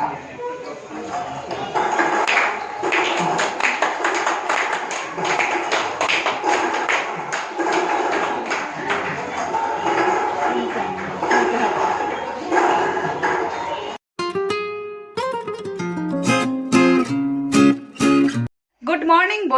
Good morning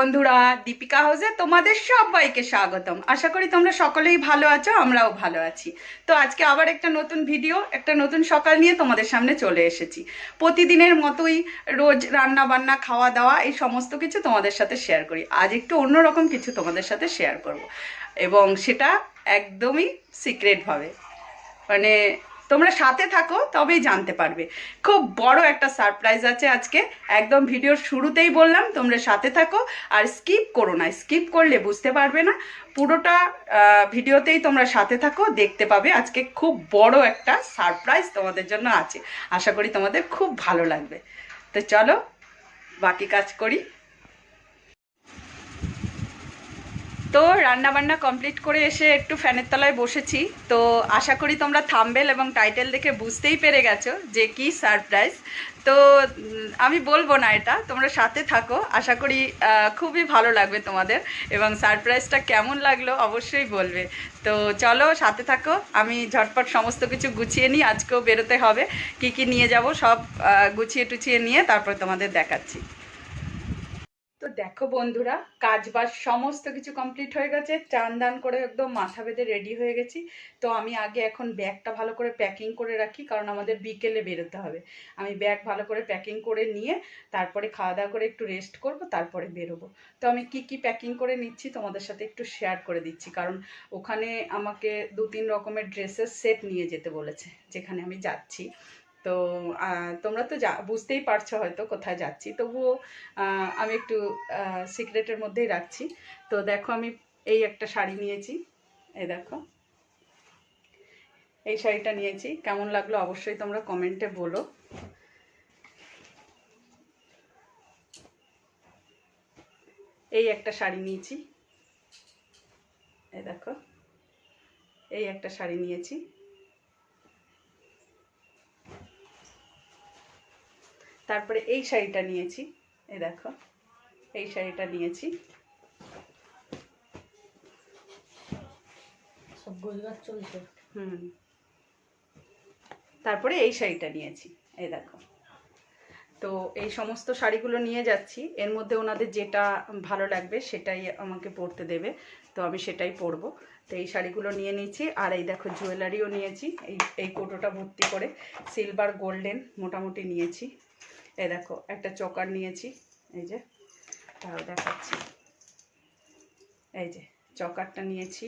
বন্ধুরা, দীপিকা হাউসে তোমাদের সবাইকে স্বাগতম। আশা করি তোমরা সকলেই ভালো আছো, আমরাও ভালো আছি। তো আজকে আবার একটা নতুন ভিডিও, একটা নতুন সকাল নিয়ে তোমাদের সামনে চলে এসেছি। প্রতিদিনের মতোই রোজ রান্না বান্না খাওয়া দাওয়া এই সমস্ত কিছু তোমাদের সাথে শেয়ার করি। আজ একটু অন্যরকম কিছু তোমাদের সাথে শেয়ার করব। এবং সেটা একদমই সিক্রেটভাবে মানে তোমরা সাথে থাকো, তবেই জানতে পারবে। খুব বড় একটা সারপ্রাইজ আছে আজকে। একদম ভিডিওর শুরুতেই বললাম, তোমরা সাথে থাকো আর স্কিপ করো না। স্কিপ করলে বুঝতে পারবে না। পুরোটা ভিডিওতেই তোমরা সাথে থাকো, দেখতে পাবে আজকে খুব বড় একটা সারপ্রাইজ তোমাদের জন্য আছে। আশা করি তোমাদের খুব ভালো লাগবে। তো চলো, বাকি কাজ করি। তো রান্না বান্না কমপ্লিট করে এসে একটু ফ্যানের তলায় বসেছি। তো আশা করি তোমরা থাম্বেল এবং টাইটেল দেখে বুঝতেই পেরে গেছো যে কি সারপ্রাইজ তো আমি বলব না এটা, তোমরা সাথে থাকো। আশা করি খুবই ভালো লাগবে তোমাদের এবং সারপ্রাইজটা কেমন লাগল অবশ্যই বলবে। তো চলো সাথে থাকো, আমি ঝটপট সমস্ত কিছু গুছিয়ে নিই, আজকেও বেরোতে হবে। কি কি নিয়ে যাব সব গুছিয়ে টুছিয়ে নিয়ে তারপর তোমাদের দেখাচ্ছি। তো দেখো বন্ধুরা কাজ বাজ সমস্ত কিছু কমপ্লিট হয়ে গেছে। চান দান করে একদম মাথা বেঁধে রেডি হয়ে গেছি। তো আমি আগে এখন ব্যাগটা ভালো করে প্যাকিং করে রাখি, কারণ আমাদের বিকেলে বেরোতে হবে। আমি ব্যাগ ভালো করে প্যাকিং করে নিয়ে তারপরে খাওয়া দাওয়া করে একটু রেস্ট করব, তারপরে বেরোবো। তো আমি কি কি প্যাকিং করে নিচ্ছি তোমাদের সাথে একটু শেয়ার করে দিচ্ছি, কারণ ওখানে আমাকে দু তিন রকমের ড্রেসের সেট নিয়ে যেতে বলেছে, যেখানে আমি যাচ্ছি। তো তোমরা তো যা, বুঝতেই পারছ হয়তো কোথায় যাচ্ছি। তবুও আমি একটু সিক্রেটের মধ্যেই রাখছি। তো দেখো আমি এই একটা শাড়ি নিয়েছি। এই দেখো। এই শাড়িটা নিয়েছি। কেমন লাগল অবশ্যই তোমরা কমেন্টে বলো। এই একটা শাড়ি নিয়েছি। এই দেখো। এই একটা শাড়ি নিয়েছি। তারপরে এই শাড়িটা নিয়েছি। এই দেখো এই শাড়িটা নিয়েছি। সব চলছে। হুম। তারপরে এই শাড়িটা নিয়েছি এই দেখো। তো এই সমস্ত শাড়িগুলো নিয়ে যাচ্ছি। এর মধ্যে ওনাদের যেটা ভালো লাগবে সেটাই আমাকে পরতে দেবে। তো আমি সেটাই পরবো। তো এই শাড়িগুলো নিয়ে নিয়েছি আর এই দেখো জুয়েলারিও নিয়েছি। এই এই কোটোটা ভর্তি করে সিলভার গোল্ডেন মোটামুটি নিয়েছি। এই দেখো, একটা চকার নিয়েছি। এই যে, তাও দেখাচ্ছি। এই যে, চকারটা নিয়েছি।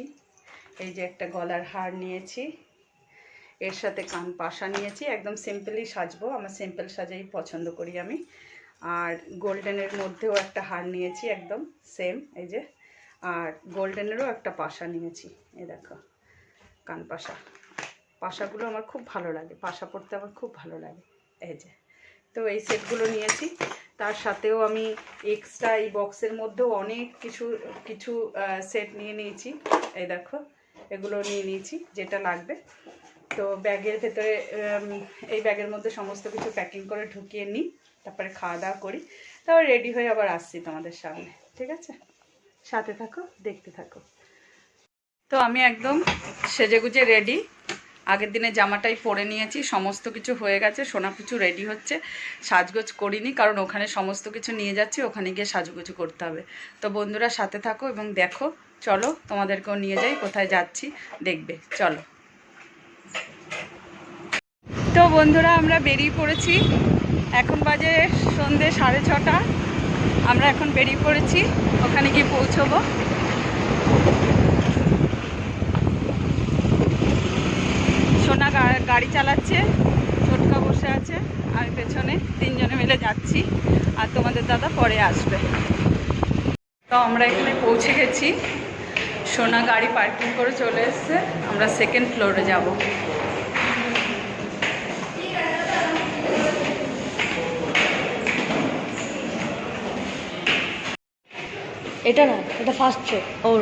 এই যে, একটা গলার হার নিয়েছি। এর সাথে কান পাশা নিয়েছি। একদম সিম্পলি সাজবো, আমার সিম্পল সাজাই পছন্দ করি আমি। আর গোল্ডেনের মধ্যেও একটা হার নিয়েছি, একদম সেম, এই যে। আর গোল্ডেনেরও একটা পাশা নিয়েছি, এই দেখো, কান পাশা। পাশাগুলো আমার খুব ভালো লাগে, পাশা পরতে আমার খুব ভালো লাগে, এই যে। তো এই সেটগুলো নিয়েছি। তার সাথেও আমি এক্সট্রা এই বক্সের মধ্যেও অনেক কিছু কিছু সেট নিয়ে নিয়েছি। এই দেখো, এগুলো নিয়ে নিয়েছি, যেটা লাগবে। তো ব্যাগের ভেতরে এই ব্যাগের মধ্যে সমস্ত কিছু প্যাকিং করে ঢুকিয়ে নিই, তারপরে খাওয়া দাওয়া করি। তারপর রেডি হয়ে আবার আসছি তোমাদের সামনে, ঠিক আছে? সাথে থাকো, দেখতে থাকো। তো আমি একদম সেজেগুজে রেডি আগের দিনে জামাটাই পরে নিয়েছি, সমস্ত কিছু হয়ে গেছে সোনা কিছু রেডি হচ্ছে। সাজগোজ করিনি, কারণ ওখানে সমস্ত কিছু নিয়ে যাচ্ছি, ওখানে গিয়ে সাজগোজ করতে হবে। তো বন্ধুরা সাথে থাকো এবং দেখো, চলো তোমাদেরকেও নিয়ে যাই, কোথায় যাচ্ছি, দেখবে, চলো। তো বন্ধুরা আমরা বেরিয়ে পড়েছি, এখন বাজে সন্ধে সাড়ে ছটা, আমরা এখন বেরিয়ে পড়েছি, ওখানে গিয়ে পৌঁছবো সোনা গা- গাড়ি চালাচ্ছে ছোটকা বসে আছে আর পেছনে তিনজনে মিলে যাচ্ছি আর তোমাদের দাদা পরে আসবে। তো আমরা এখানে পৌঁছে গেছি। সোনা গাড়ি পার্কিং করে চলে এসছে। আমরা সেকেন্ড ফ্লোরে যাব। এটা না এটা ফার্স্ট শো ওর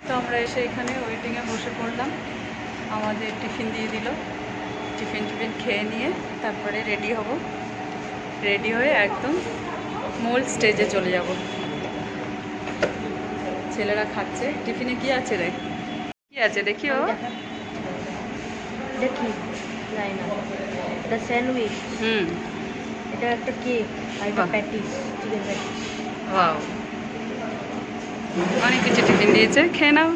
তো আমরা এসে এখানে ওয়েটিংয়ে বসে পড়লাম। আমাদের টিফিন দিয়ে দিল। টিফিন টিফিন খেয়ে নিয়ে তারপরে রেডি হব। রেডি হয়ে একদম মূল স্টেজে চলে যাব। ছেলেরা খাচ্ছে। টিফিনে কি আছে রে? কি আছে দেখি ও দেখি। এটা স্যান্ডউইচ হুম। এটা একটা কেক আর এটা বাহ। প্যাটিস চিকেন প্যাটিস ওয়াও অনেক কিছু টিফিন দিয়েছে। খেয়ে নাও।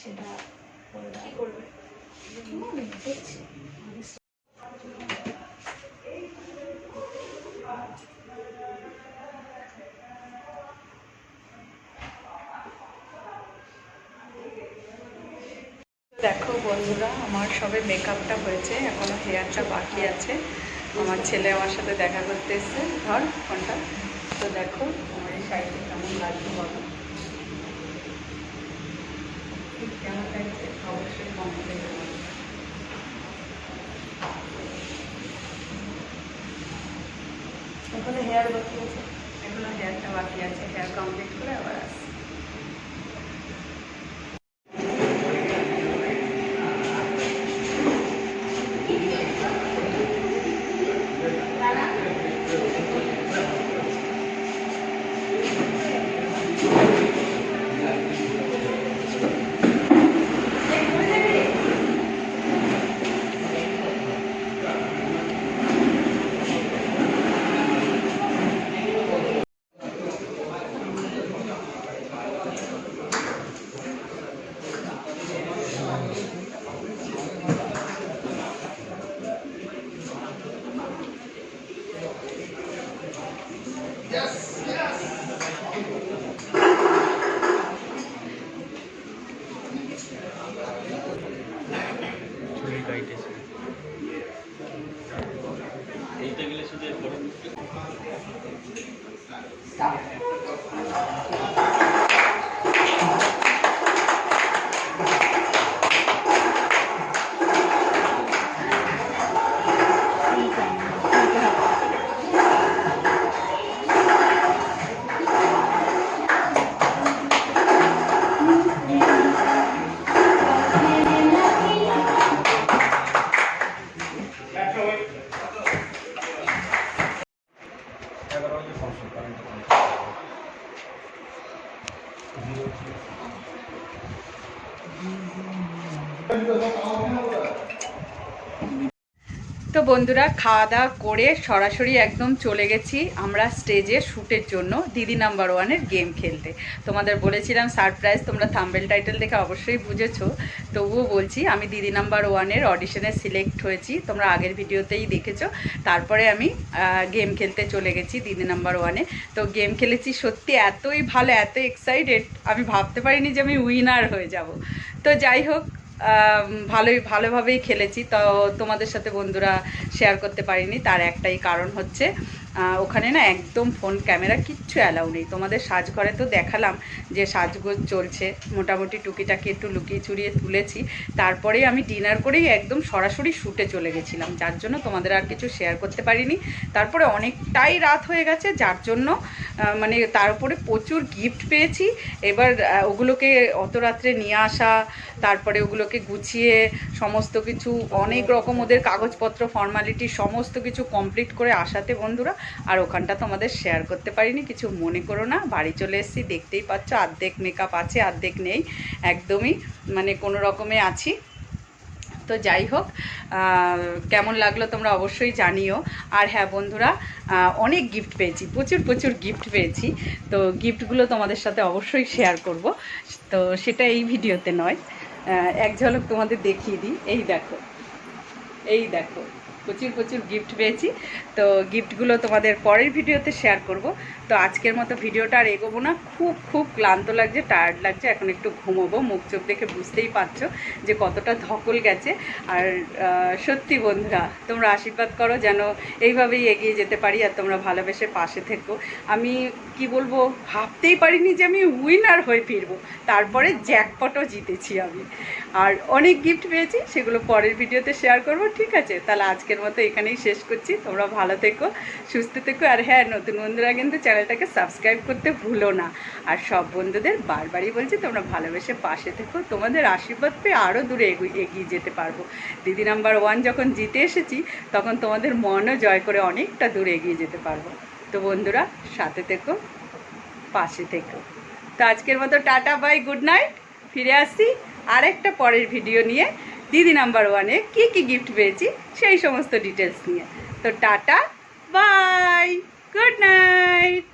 সেটা কি করবে? দেখছি। দেখো বন্ধুরা আমার সবে মেকআপটা হয়েছে এখনও হেয়ারটা বাকি আছে। আমার ছেলে আমার সাথে দেখা করতে এসছে। ধর ফোনটা। তো দেখো আমার এই শাড়িটা কেমন লাগবে বলো। ঠিক কেমন লাগছে অবশ্যই কমেন্টে জানাবেন এখনও হেয়ার বাকি আছে এখনও হেয়ারটা বাকি আছে হেয়ার কমপ্লিট করে আবার আসছি। 啊 বন্ধুরা, খাওয়া দাওয়া করে সরাসরি একদম চলে গেছি আমরা স্টেজে শ্যুটের জন্য দিদি নাম্বার ওয়ানের গেম খেলতে। তোমাদের বলেছিলাম সারপ্রাইজ তোমরা থাম্বেল টাইটেল দেখে অবশ্যই বুঝেছ। তবুও বলছি, আমি দিদি নাম্বার ওয়ানের অডিশনে সিলেক্ট হয়েছি, তোমরা আগের ভিডিওতেই দেখেছ। তারপরে আমি গেম খেলতে চলে গেছি দিদি নাম্বার ওয়ানে তো গেম খেলেছি সত্যি এতই ভালো, এত এক্সাইটেড আমি ভাবতে পারিনি যে আমি উইনার হয়ে যাব। তো যাই হোক ভালোই ভালোভাবেই খেলেছি। তো তোমাদের সাথে বন্ধুরা শেয়ার করতে পারিনি তার একটাই কারণ হচ্ছে ওখানে না একদম ফোন, ক্যামেরা কিচ্ছু অ্যালাউ নেই। তোমাদের সাজঘরে তো দেখালাম যে সাজগোজ চলছে। মোটামুটি টুকিটাকি একটু লুকিয়ে চুরিয়ে তুলেছি। তারপরেই আমি ডিনার করেই একদম সরাসরি শ্যুটে চলে গেছিলাম। যার জন্য তোমাদের আর কিছু শেয়ার করতে পারিনি। তারপরে অনেকটাই রাত হয়ে গেছে। যার জন্য মানে তার উপরে প্রচুর গিফট পেয়েছি। এবার ওগুলোকে অত রাত্রে নিয়ে আসা, তারপরে ওগুলোকে গুছিয়ে, সমস্ত কিছু, অনেক রকম ওদের কাগজপত্র ফর্মালিটি সমস্ত কিছু কমপ্লিট করে আসাতে বন্ধুরা আর ওখানটা তোমাদের শেয়ার করতে পারিনি, কিছু মনে করো না। বাড়ি চলে এসেছি, দেখতেই পাচ্ছ আর্ধেক মেকআপ আছে আর্ধেক নেই। একদমই মানে কোনো রকমে আছি। তো যাই হোক কেমন লাগল তোমরা অবশ্যই জানিও। আর হ্যাঁ বন্ধুরা অনেক গিফট পেয়েছি, প্রচুর প্রচুর গিফট পেয়েছি। তো গিফটগুলো তোমাদের সাথে অবশ্যই শেয়ার করব। তো সেটা এই ভিডিওতে নয় এক ঝলক তোমাদের দেখিয়ে দিই। এই দেখো এই দেখো। প্রচুর প্রচুর গিফট পেয়েছি। তো গিফটগুলো তোমাদের পরের ভিডিওতে শেয়ার করব। তো আজকের মতো ভিডিওটা আর এগোবো না। খুব খুব ক্লান্ত লাগছে টায়ার্ড লাগছে, এখন একটু ঘুমোবো। মুখ চোখ দেখে বুঝতেই পারছ যে কতটা ধকল গেছে। আর সত্যি বন্ধুরা, তোমরা আশীর্বাদ করো যেন এইভাবেই এগিয়ে যেতে পারি আর তোমরা ভালোবেসে পাশে থেকো। আমি কি বলব, ভাবতেই পারিনি যে আমি উইনার হয়ে ফিরবো। তারপরে জ্যাকপটও জিতেছি আমি। আর অনেক গিফট পেয়েছি, সেগুলো পরের ভিডিওতে শেয়ার করব। ঠিক আছে, তাহলে আজকের মতো এখানেই শেষ করছি। তোমরা ভালো থেকো, সুস্থ থেকো, আর হ্যাঁ নতুন বন্ধুরা কিন্তু চ্যানেলটাকে সাবস্ক্রাইব করতে ভুলো না। আর সব বন্ধুদের বারবারই বলছি, তোমরা ভালোবেসে পাশে থেকো। তোমাদের আশীর্বাদ পেয়ে আরও দূরে এগু- এগিয়ে যেতে পারব। দিদি নাম্বার ওয়ান যখন জিতে এসেছি, তখন তোমাদের মনও জয় করে অনেকটা দূরে এগিয়ে যেতে পারব। তো বন্ধুরা, সাথে থেকো, পাশে থেকো। তো আজকের মতো টাটা বাই গুড নাইট ফিরে আসছি আর একটা পরের ভিডিও নিয়ে। দিদি নাম্বার ওয়ানে কী কী গিফট পেয়েছি সেই সমস্ত ডিটেলস নিয়ে। তো টাটা বাই গুড নাইট